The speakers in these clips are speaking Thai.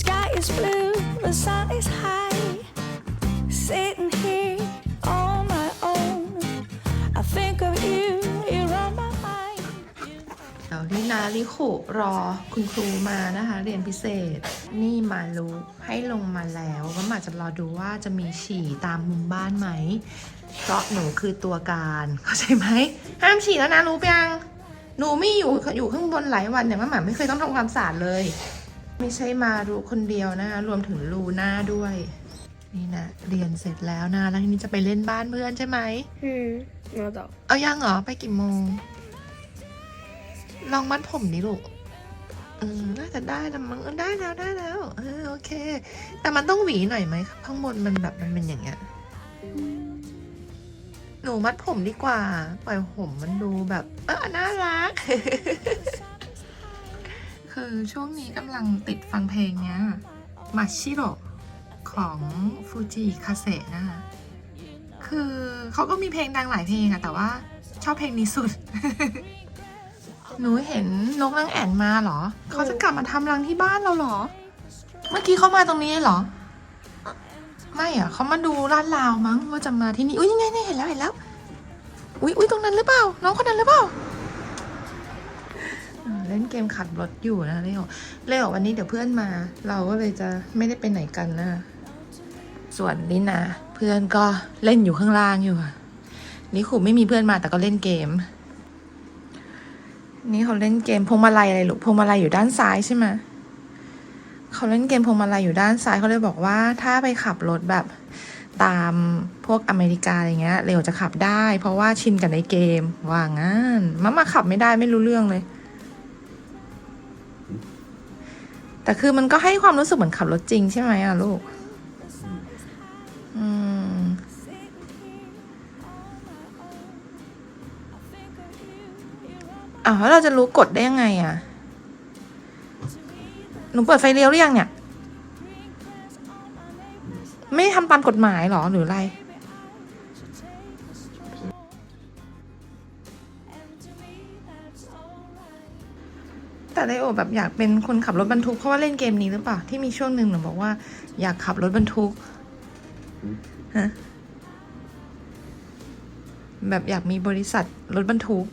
Sky is blue, the sun is high. Sitting here on my own. I think of you, you're on my mind. เดี๋ยวนี่นาลิคุรอคุณครูมานะคะ เรียนพิเศษ นี่มารู้ให้ลงมาแล้วก็มาจะรอดูว่าจะมีฉี่ตามมุมบ้านไหม เพราะหนูคือตัวการเข้าใจไหมห้ามฉี่แล้วนะรู้ปะยังหนูไม่อยู่อยู่ข้างบนหลายวันเนี่ยมาหมาไม่เคยต้องทำความสะอาดเลย ไม่ใช่มารู้คนเดียวนะคะ รวมถึงลูน่าด้วย นี่นะเรียนเสร็จแล้วนะ แล้วทีนี้จะไปเล่นบ้านเพื่อนใช่ไหม Hmm, no dog. เอายังเหรอ ไปกี่โมง ลองมัดผมดิลูกอืมน่าจะได้แล้วมั้งเออได้แล้วได้แล้วเออโอเค แต่มันต้องหวีหน่อยไหมข้างบนมันแบบมันเป็นอย่างเงี้ยหนูมัดผมดีกว่า ปล่อยผมมันดูแบบ เออน่ารักคือ ช่วงนี้กำลังติดฟังเพลงเนี้ยมาชิโรของฟูจิคาเซนะคะคือเขาก็มีเพลงดังหลายเพลงอะแต่ว่าชอบเพลงนี้สุด หนูเห็นนกนางแอ่นมาเหรอ เขาจะกลับมาทำรังที่บ้านเราเหรอ เมื่อกี้เขามาตรงนี้เหรอ ไม่อะเขามาดูลาดลาวมั้งว่าจะมาที่นี่ อุ้ยยังไงเนี่ยเห็นแล้วเห็นแล้ว อุ้ยอุ้ยตรงนั้นหรือเปล่า น้องคนนั้นหรือเปล่าอ่า เล่นเกมขับรถอยู่นะเลโอเลโอวันนี้เดี๋ยวเพื่อนมา เราก็เลยจะไม่ได้ไปไหนกันนะ ส่วนลินาเพื่อนก็เล่นอยู่ข้างล่างอยู่นี่ขู่ไม่มีเพื่อนมาแต่ก็เล่นเกม นี่เขาเล่นเกมพวงมาลัยอะไรลูกพวงมาลัยอยู่ด้านซ้ายใช่ไหมเขาเล่นเกมพวงมาลัยอยู่ด้านซ้ายเขาเลยบอกว่าถ้าไปขับรถแบบตามพวกอเมริกาอะไรเงี้ยเร็วจะขับได้ เพราะว่าชินกับในเกมว่างั้นมามาขับไม่ได้ไม่รู้เรื่องเลย แต่คือมันก็ให้ความรู้สึกเหมือนขับรถจริงใช่ไหมอะลูก อืม อ้าวแล้วเราจะรู้กฎได้ยังไงอะ หนูเปิดไฟเลี้ยวหรือยังเนี่ย ไม่ทำตามกฎหมายหรอหรืออะไร ไดโอแบบอยากเป็นคนขับรถบรรทุก เพราะว่าเล่นเกมนี้หรือเปล่า ที่มีช่วงหนึ่งหนูบอกว่า อยากขับรถบรรทุกฮะแบบอยากมีบริษัทรถบรรทุก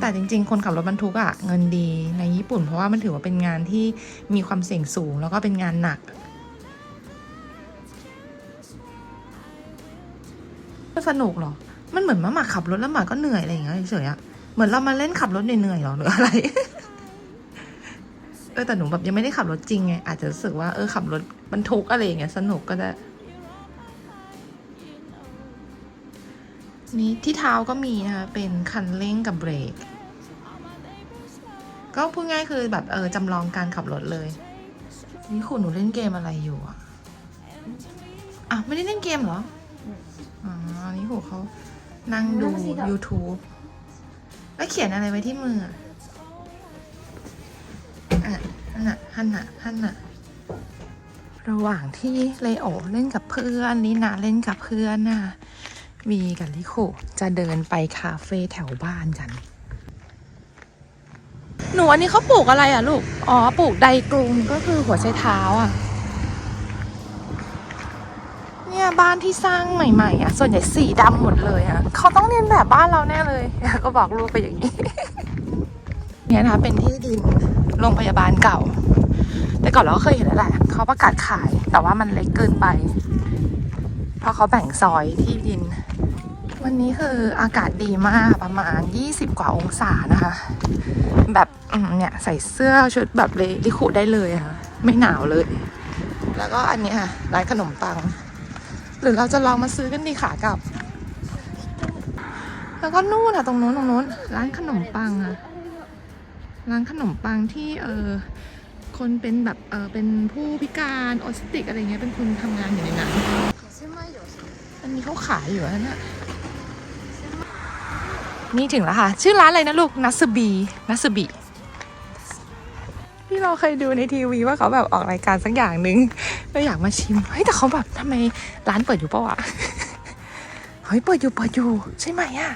แต่จริง ๆ คนขับรถบรรทุกอะเงินดีในญี่ปุ่น เพราะว่ามันถือว่าเป็นงานที่มีความเสี่ยงสูง แล้วก็เป็นงานหนักก็สนุกเหรอ มันเหมือนมาหมาขับรถแล้วหมาก็เหนื่อยอะไรอย่างเงี้ยเฉยๆอะ เหมือนเรามาเล่นขับรถเหนื่อยๆหรอหรืออะไรเออแต่หนูแบบยังไม่ได้ขับรถจริงไง อาจจะรู้สึกว่าเออขับรถบรรทุกอะไรอย่างเงี้ยสนุกก็ได้ นี่ที่เท้าก็มีนะคะ เป็นคันเร่งกับเบรก ก็พูดง่ายคือแบบเออจำลองการขับรถเลย นี่คุณหนูเล่นเกมอะไรอยู่อะอะ ไม่ได้เล่นเกมเหรออ๋อนี่หูเขานั่งดู YouTube แล้วเขียนอะไรไว้ที่มืออะฮันน่ะฮันน่ะฮันน่ะระหว่างที่เลโอเล่นกับเพื่อนลินาเล่นกับเพื่อนน่ะวีกับลิโคจะเดินไปคาเฟ่แถวบ้านกัน หนูอันนี้เขาปลูกอะไรอะลูก อ๋อ ปลูกไดกรุงก็คือหัวไชเท้าอะ เนี่ย บ้านที่สร้างใหม่ๆอะส่วนใหญ่สีดำหมดเลยอะเขาต้องเรียนแบบบ้านเราแน่เลย ก็บอกลูกไปอย่างนี้ เนี่ยนะคะเป็นที่ดินโรงพยาบาลเก่า แต่ก่อนเราก็เคยเห็นแล้วแหละเขาประกาศขายแต่ว่ามันเล็กเกินไป เพราะเขาแบ่งซอยที่ดิน วันนี้คืออากาศดีมากประมาณ 20 กว่าองศานะคะ แบบเนี่ยใส่เสื้อชุดแบบเลลิคุได้เลยอะค่ะไม่หนาวเลย แล้วก็อันนี้ค่ะร้านขนมปัง หรือเราจะลองมาซื้อกันดีขากลับ แล้วก็นู่นอะตรงนู้นตรงนู้นร้านขนมปังอะร้านขนมปังที่เออคนเป็นแบบเออเป็นผู้พิการออทิสติกอะไรเงี้ยเป็นคนทำงานอยู่ในนั้นอันนี้เขาขายอยู่นะเนี่ยนี่ถึงแล้วค่ะ ชื่อร้านอะไรนะลูกนัสบีนัสบีที่เราเคยดูในทีวีว่าเขาแบบออกรายการสักอย่างหนึ่ง เราอยากมาชิม เฮ้ย แต่เขาแบบทำไมร้านเปิดอยู่ปะวะ เฮ้ย เปิดอยู่เปิดอยู่ ใช่ไหมอะ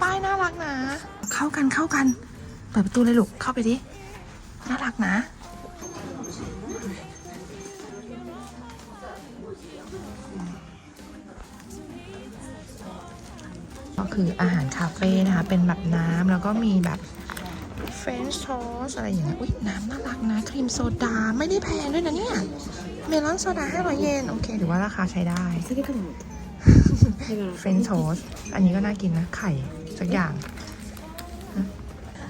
ป้ายน่ารักนะ เข้ากันเข้ากัน เปิดประตูเลยลูก เข้าไปดิ น่ารักนะ ก็คืออาหารคาเฟ่นะคะ เป็นแบบน้ำแล้วก็มีแบบ รนช์โอสอะไรอย่างเงี้ยน้ำน่ารักนะ ครีมโซดา ไม่ได้แพงด้วยนะเนี่ย เมลอนโซดา500เยน โอเคถือว่าราคาใช้ได้เฟรนช์โทสอันนี้ก็น่ากินนะ ไข่สักอย่าง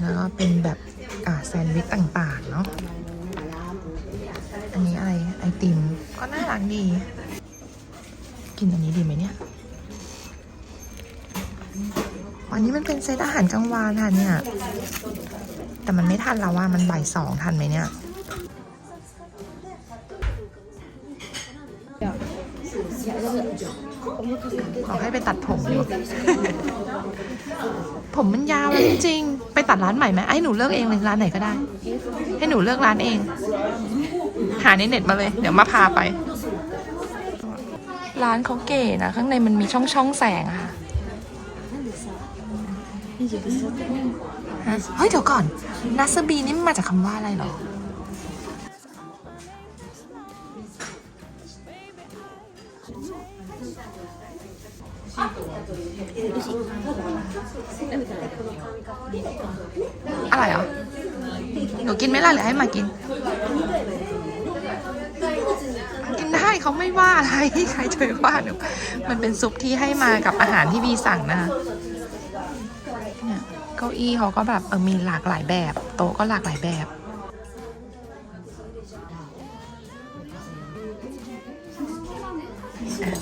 แล้วก็เป็นแบบอ่แซนด์วิชต่างๆ เนาะอันนี้อะไรไอติม ก็น่ารักดี กินอันนี้ดีไหมเนี่ยอันนี้มันเป็นเซตอาหารกลางวันค่ะเนี่ย แต่มันไม่ทันแล้วว่ามันบ่ายสองทันไหมเนี่ยขอให้ไปตัดผมอยู่ผมมันยาวจริงๆ ไปตัดร้านใหม่ไหมไอ้หนูเลือกเองเลยร้านไหนก็ได้ ให้หนูเลือกร้านเอง หาในเน็ตมาเลย เดี๋ยวมาพาไป ร้านเขาเก๋นะ ข้างในมันมีช่องช่องแสงค่ะ เฮ้ยเดี๋ยวก่อนนัสบีนี่มันมาจากคำว่าอะไรหรอ อะไรเหรอหนูกินไหมล่ะหรือให้มากิน กินได้เขาไม่ว่าอะไร ใครจะว่าหนู มันเป็นซุปที่ให้มากับอาหารที่วีสั่งนะคะ เก้าอี้เขาก็แบบเออมีหลากหลายแบบ โต๊ะก็หลากหลายแบบ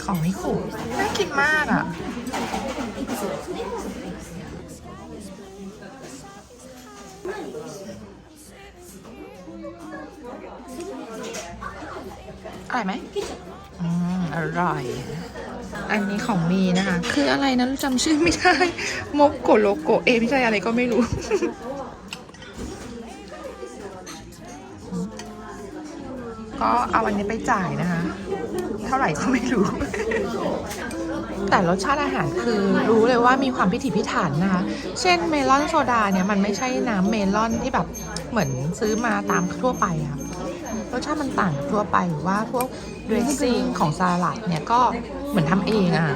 ของไม่ขู่น่ากินมากอะ ร่อยไหมอืมอร่อย อันนี้ของมีนะคะ คืออะไรนะจำชื่อไม่ได้มกโกโลโกเอะไม่ใช่อะไรก็ไม่รู้ ก็เอาอันนี้ไปจ่ายนะคะ เท่าไหร่ก็ไม่รู้ แต่รสชาติอาหารคือรู้เลยว่ามีความพิถีพิถันนะคะ เช่นเมลอนโซดาเนี่ยมันไม่ใช่น้ำเมลอนที่แบบเหมือนซื้อมาตามทั่วไปอะ รสชาติมันต่างกับทั่วไปหรือว่าพวกเดรสซิ่งของสลัดเนี่ยก็เหมือนทำเองอะ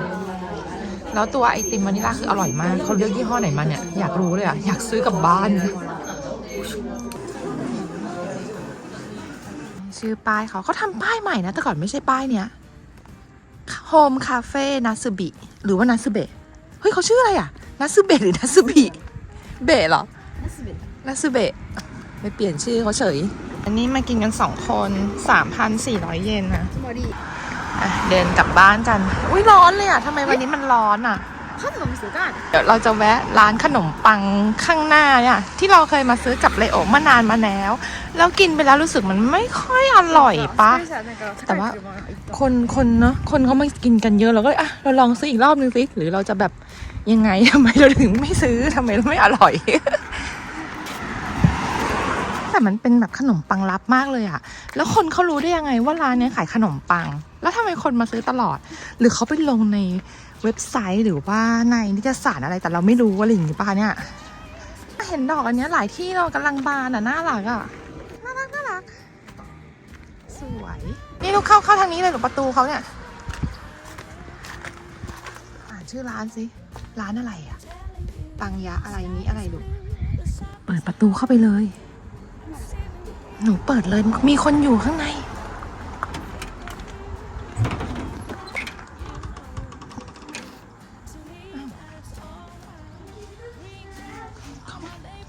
แล้วตัวไอติมวานิลลาคืออร่อยมากเขาเลือกยี่ห้อไหนมาเนี่ยอยากรู้เลยอะอยากซื้อกลับบ้าน ชื่อป้ายเขาเขาทำป้ายใหม่นะ แต่ก่อนไม่ใช่ป้ายเนี้ยโฮมคาเฟ่นัสบิหรือว่านัสเบะเฮ้ยเขาชื่ออะไรอะนัสเบะหรือนัสบิเบะเหรอนัสเบะไปเปลี่ยนชื่อเขาเฉยันนี้มากินกันสองคน 3,400 เยนนะอะเดินกลับบ้านกัน อุ้ยร้อนเลยอะทำไมวันนี้มันร้อนอะขนมสุกานเดี๋ยวเราจะแวะร้านขนมปังข้างหน้าอะที่เราเคยมาซื้อกับเลโอมานานมาแล้ว แล้วกินไปแล้วรู้สึกมันไม่ค่อยอร่อยปะ แต่ว่าคนคนเนาะคนเขาไม่กินกันเยอะเราก็อะเราลองซื้ออีกรอบนึงสิหรือเราจะแบบยังไงทำไมเราถึงไม่ซื้อทำไมเราไม่อร่อย แต่มันเป็นแบบขนมปังลับมากเลยอะแล้วคนเขารู้ได้ยังไงว่าร้านนี้ขายขนมปัง แล้วทำไมคนมาซื้อตลอด หรือเขาไปลงในเว็บไซต์หรือว่าในนิตยสารอะไรแต่เราไม่รู้อะไรอย่างงี้ป่ะเนี่ยเห็นดอกอันนี้หลายที่เรากำลังบานอะน่ารักอะน่ารักน่ารักสวยนี่ลูกเข้าเข้าทางนี้เลยหรือประตูเขาเนี่ยอ่านชื่อร้านสิร้านอะไรอะปังยะอะไรนี้อะไรลูกเปิดประตูเข้าไปเลย หนูเปิดเลยมีคนอยู่ข้างในเขา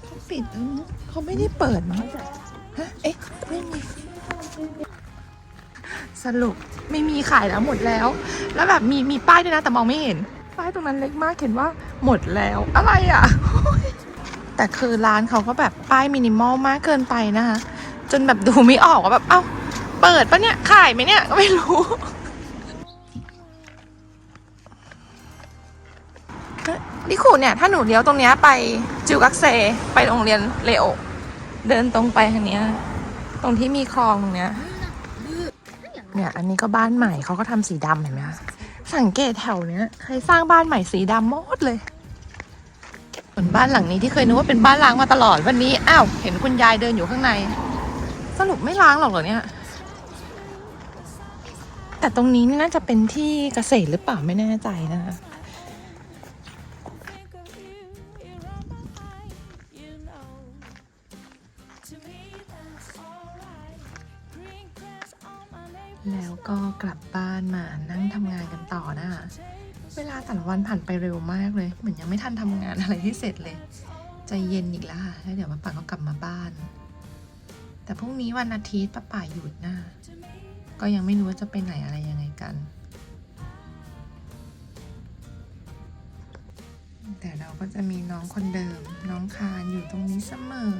เขาปิดแล้วนะเขาไม่ได้เปิดมั้งฮะ เอ๊ะ ไม่มี สรุปไม่มีขายแล้วหมดแล้ว แล้วแบบมีมีป้ายด้วยนะ แต่มองไม่เห็น ป้ายตรงนั้นเล็กมากเขียนว่าหมดแล้ว อะไรอะ แต่คือร้านเขาก็แบบป้ายมินิมอลมากเกินไปนะคะ จนแบบดูไม่ออกว่าแบบเอ้าเปิดปะเนี่ยขายไหมเนี่ยก็ไม่รู้เฮ้ยนี่ขู่เนี่ย ถ้าหนูเลี้ยวตรงเนี้ยไปจิวกักเซ ไปโรงเรียนเลโอเดินตรงไปทางเนี้ย ตรงที่มีคลองตรงเนี้ย เนี่ย อันนี้ก็บ้านใหม่เขาก็ทำสีดำเห็นไหมคะสังเกตแถวเนี้ยใครสร้างบ้านใหม่สีดำหมดเลยเอส่วนบ้านหลังนี้ที่เคยนึกว่าเป็นบ้านล้างมาตลอดวันนี้อ้าวเห็นคุณยายเดินอยู่ข้างใน สรุปไม่ล้างหรอกเหรอเนี่ย แต่ตรงนี้น่าจะเป็นที่เกษตรหรือเปล่าไม่แน่ใจนะคะแล้วก็กลับบ้านมานั่งทำงานกันต่อนะคะเวลาแต่ละวันผ่านไปเร็วมากเลย เหมือนยังไม่ทันทำงานอะไรที่เสร็จเลย ใจเย็นอีกแล้วค่ะแล้วเดี๋ยวมาป่าก็กลับมาบ้าน แต่พรุ่งนี้วันอาทิตย์ป้าป่าหยุดนะก็ยังไม่รู้ว่าจะไปไหนอะไรยังไงกัน แต่เราก็จะมีน้องคนเดิม น้องคานอยู่ตรงนี้เสมอ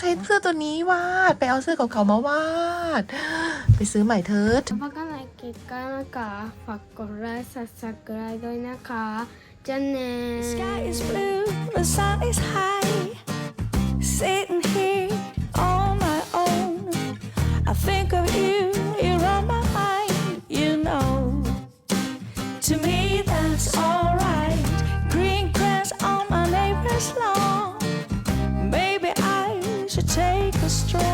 ใช้เสื้อตัวนี้วาด ไปเอาเสื้อของเขามาวาด ไปซื้อใหม่เถิดพบกันใหม่คลิกันนะฝากกดไลค์สับสกายด้วยนะคะจะเน่ sky is blue the sun is high sitting here on my own I think of you you're on my mind you know to me to take a stroll.